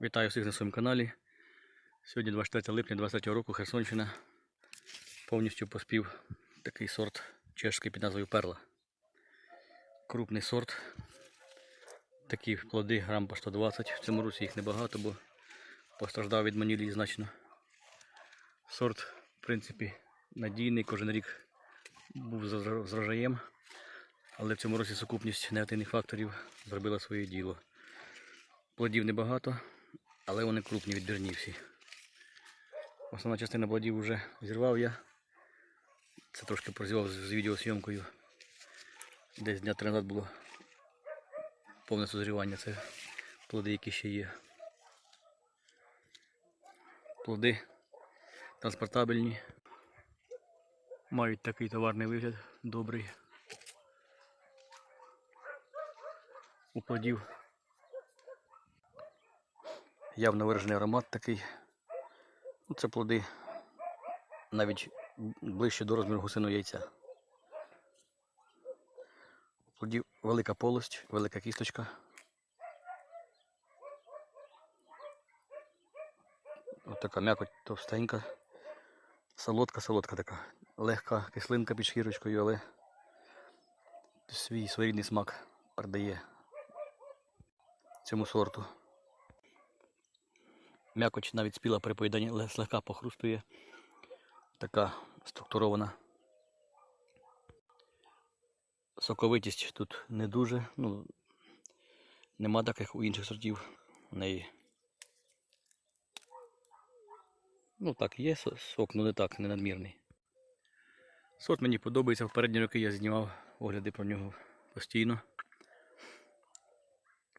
Вітаю всіх на своєму каналі. Сьогодні 24 липня 2023 року Херсонщина повністю поспів такий сорт чешський під назвою Перла. Крупний сорт. Такі плоди грам по 120. В цьому році їх небагато, бо постраждав від манілії значно. Сорт, в принципі, надійний, кожен рік був з врожаєм, але в цьому році сукупність негативних факторів зробила своє діло. Плодів небагато, але вони крупні, відбірні всі. Основна частина плодів вже зірвав я. Це трошки прозівав з, відеосйомкою. Десь дня три назад було повне созрівання. Це плоди, які ще є. Плоди транспортабельні. Мають такий товарний вигляд добрий. У плодів явно виражений аромат такий. Ну, Це плоди навіть ближче до розміру гусиного яйця. У плодів велика полость, велика кісточка. Ось така м'якоть товстенька, солодка, солодка така. Легка кислинка під шкірочкою, але свій своєрідний смак передає цьому сорту. М'якоть навіть спіла при поїданні, слегка похрустує. Така структурована. Соковитість тут не дуже. Ну, нема таких у інших сортів. У неї. Ну так, є сок, але не так, не надмірний. Сорт мені подобається. В передні роки я знімав огляди про нього постійно.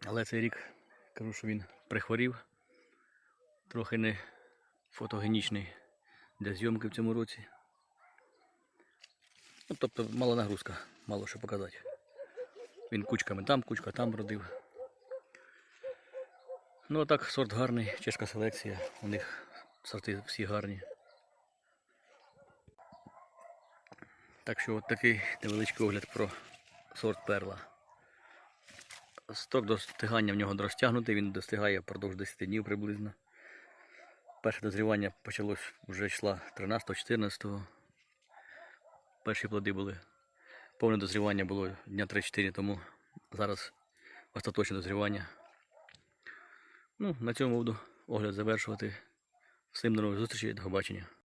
Але цей рік кажу, що він прихворів трохи не фотогенічний для зйомки в цьому році. Ну, тобто мала нагрузка, мало що показати. Він кучками там, кучка там родив. Ну а так, сорт гарний, чешка селекція, у них сорти всі гарні. Так що от такий невеличкий огляд про сорт перла. Строк достигання в нього розтягнутий, він достигає впродовж 10 днів приблизно. Перше дозрівання почалось вже числа 13-14. Перші плоди були. Повне дозрівання було дня 3-4 тому. Зараз остаточне дозрівання. Ну, на цьому буду огляд завершувати. Всім до нових зустрічей, до побачення.